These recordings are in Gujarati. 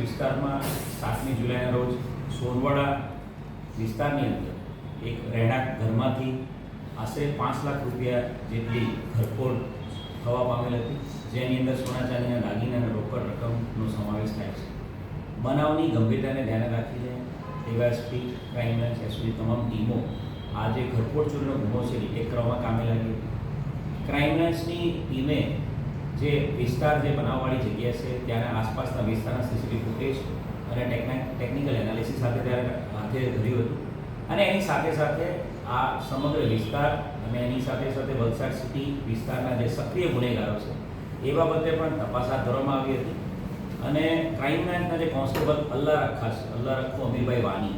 વિસ્તારમાં સાતમી જુલાઈના રોજ સોનવાડા વિસ્તારની અંદર એક રહેણાંક ઘરમાંથી આશરે પાંચ લાખ રૂપિયા જેટલી ઘરફોડ થવા પામેલ હતી, જેની અંદર સોના ચાંદીના દાગીના અને રોકડ રકમનો સમાવેશ થાય છે. બનાવની ગંભીરતાને ધ્યાને રાખીને એવાએસપી ક્રાઇમ બ્રાન્ચ એસપી તમામ ટીમો આ જે ઘરફોડ ચોરીનો ગુનો છે ડિટેક્ટ કરવામાં કામે લાગી ક્રાઇમ બ્રાન્ચની ટીમે જે વિસ્તાર જે બનાવવાળી જગ્યા છે, ત્યાંના આસપાસના વિસ્તારના સીસીટીવી ફૂટેજ અને ટેકનિકલ એનાલિસિસ સાથે ત્યારે હાથે ધર્યું હતું. અને એની સાથે સાથે આ સમગ્ર વિસ્તાર અને એની સાથે સાથે વલસાડ સિટી વિસ્તારના જે સક્રિય ગુનેગારો છે, એ બાબતે પણ તપાસ હાથ ધરવામાં આવી હતી. અને ક્રાઇમ બ્રાન્ચના જે કોન્સ્ટેબલ અલ્લા રખા છે અલ્લા રખો અમીરભાઈ વાની,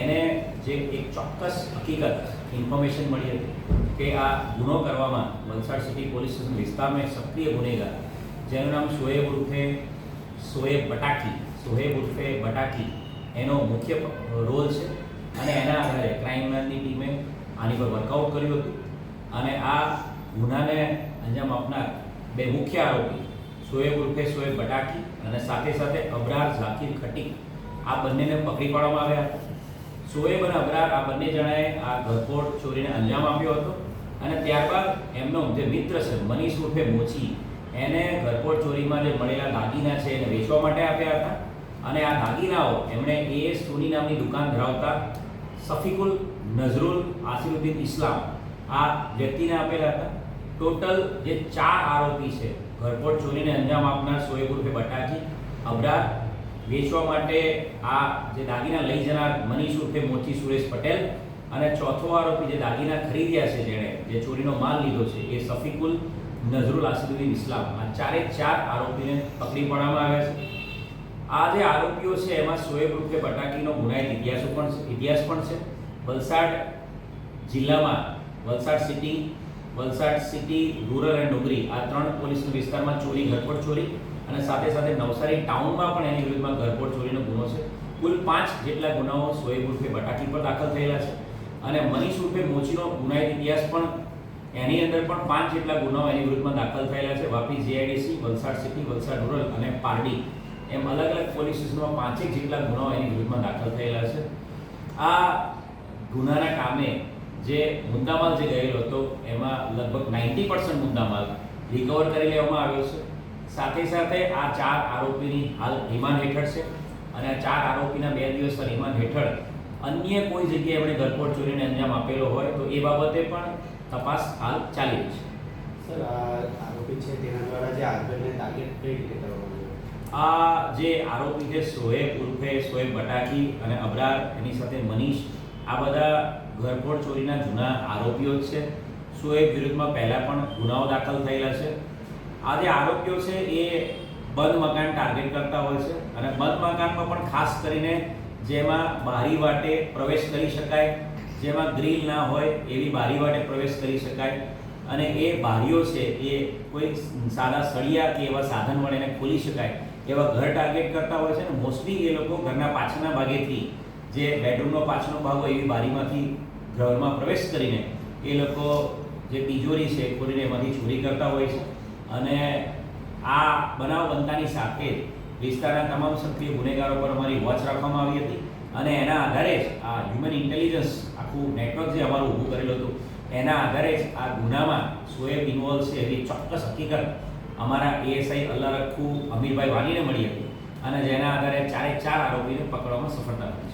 એને જે એક ચોક્કસ હકીકત ઇન્ફોર્મેશન મળી હતી. કે આ ગુનો કરવામાં વલસાડ સિટી પોલીસ સ્ટેશન વિસ્તારમાં સક્રિય ગુનેગાર, જેનું નામ શોએબ ઉર્ફે શોએબ બટાકી શોએબ ઉર્ફે બટાકી, એનો મુખ્ય રોલ છે અને એના આધારે ક્રાઇમ ટીમે આની પર વર્કઆઉટ કર્યું હતું. અને આ ગુનાને અંજામ આપનાર બે મુખ્ય આરોપી શોએબ ઉર્ફે શોએબ બટાકી અને સાથે સાથે અબરાર ઝાકીર ખટી આ બંનેને પકડી પાડવામાં આવ્યા હતા. શોએબ અને અબરાર આ બંને જણાએ આ ઘરફોડ ચોરીને અંજામ આપ્યો હતો. અને ત્યારબાદ એમનો જે મિત્ર છે, મનીષ ઉર્ફે મોચી, એને ઘરપોટ ચોરીમાં જે મળેલા દાગીના છે એને વેચવા માટે આપ્યા હતા. અને આ દાગીનાઓ એમણે એએસ સોની નામની દુકાન ધરાવતા સફીકુલ નઝરુલ આસિરુદ્દીન ઇસ્લામ આ વ્યક્તિને આપેલા હતા. ટોટલ જે ચાર આરોપી છે ઘરપોટ ચોરીને અંજામ આપનાર સોએબ ઉર્ફે બટાકી અબરાર વેચવા માટે આ જે દાગીના લઈ જનાર મનીષ ઉર્ફે મોચી સુરેશ પટેલ અને ચોથો આરોપી જે દાગીના ખરીદ્યા છે જેણે, જે ચોરીનો માલ લીધો છે, એ સફીકુલ નઝરુલ આસિદુદ્દીન ઇસ્લામ. આ ચારે ચાર આરોપીને પકડી પાડવામાં આવ્યા છે. આ જે આરોપીઓ છે, એમાં સોએબ રૂપે બટાકીનો ગુનાહિત ઇતિહાસો પણ ઇતિહાસ પણ છે. વલસાડ જિલ્લામાં, Valsad city Valsad city rural and Dungri, આ ત્રણ પોલીસ વિસ્તારમાં ચોરી ઘરપોટ ચોરી અને સાથે સાથે નવસારી ટાઉનમાં પણ એની વિરુદ્ધમાં ઘરપોટ ચોરીનો ગુનો છે. કુલ પાંચ જેટલા ગુનાઓ સોએબ ઉર્ફે બટાકી પર દાખલ થયેલા છે. અને મનીષ ઉર્ફે મોચીનો ગુનાહિત ઇતિહાસ પણ એની અંદર પણ પાંચ જેટલા ગુનાઓ એની વિરુદ્ધમાં દાખલ થયેલા છે. Vapi GIDC Valsad city, Valsad rural અને પારડી એમ અલગ અલગ પોલીસ સ્ટેશનમાં પાંચેક જેટલા ગુનાઓ એની વિરુદ્ધમાં દાખલ થયેલા છે. આ ગુનાના કામે જે મુદ્દામાલ જે ગયેલો હતો, એમાં લગભગ નાઇન્ટી પર્સન્ટ મુદ્દામાલ રિકવર કરી લેવામાં આવ્યો છે. સાથે સાથે આ ચાર આરોપીની હાલ રિમાન્ડ હેઠળ છે અને આ ચાર આરોપીના બે દિવસના રિમાન્ડ હેઠળ અન્ય કોઈ જગ્યાએ આપણે ઘરફોડ ચોરીને અંજામ આપેલો હોય તો એ બાબતે પણ તપાસ હાલ ચાલી રહી છે. સર આરોપી છે તેના દ્વારા જે આગળને ટાર્ગેટ કઈ રીતે કરવામાં આ જે આરોપી છે સોએબ ઉર્ફે સોએબ બટાકી અને અબરાર એની સાથે મનીષ આ બધા ઘરફોડ ચોરીના જૂના આરોપીઓ જ છે. સોએબ વિરુદ્ધમાં પહેલાં પણ ગુનાઓ દાખલ થયેલા છે. આ જે આરોપીઓ છે એ બંધ મકાન ટાર્ગેટ કરતા હોય છે અને બંધ મકાનમાં પણ ખાસ કરીને જેમાં બારી વાટે પ્રવેશ કરી શકાય, જેમાં ગ્રીલ ના હોય એવી બારી વાટે પ્રવેશ કરી શકાય. અને એ બારીઓ છે એ કોઈ સાદા સળિયા કે એવા સાધન વડે એને ખોલી શકાય. એવા ઘર ટાર્ગેટ કરતા હોય છે ને મોસ્ટલી એ લોકો ઘરના પાછળના ભાગેથી જે બેડરૂમનો પાછળનો ભાગ હોય એવી બારીમાંથી ઘરમાં પ્રવેશ કરીને એ લોકો જે તિજોરી છે ખોલીને એમાંથી ચોરી કરતા હોય છે. અને આ બનાવ બનતાની સાથે વિસ્તારના તમામ સક્રિય ગુનેગારો પર અમારી વોચ રાખવામાં આવી હતી અને એના આધારે જ આ હ્યુમન ઇન્ટેલિજન્સ આખું નેટવર્ક જે અમારું ઊભું કરેલું હતું, એના આધારે જ આ ગુનામાં સોએબ ઇન્વોલ્વ છે એવી ચોક્કસ હકીકત અમારા એએસઆઈ અલ્લા રખુ અમીરભાઈ વાનીને મળી હતી અને જેના આધારે ચારે ચાર આરોપીને પકડવામાં સફળતા મળી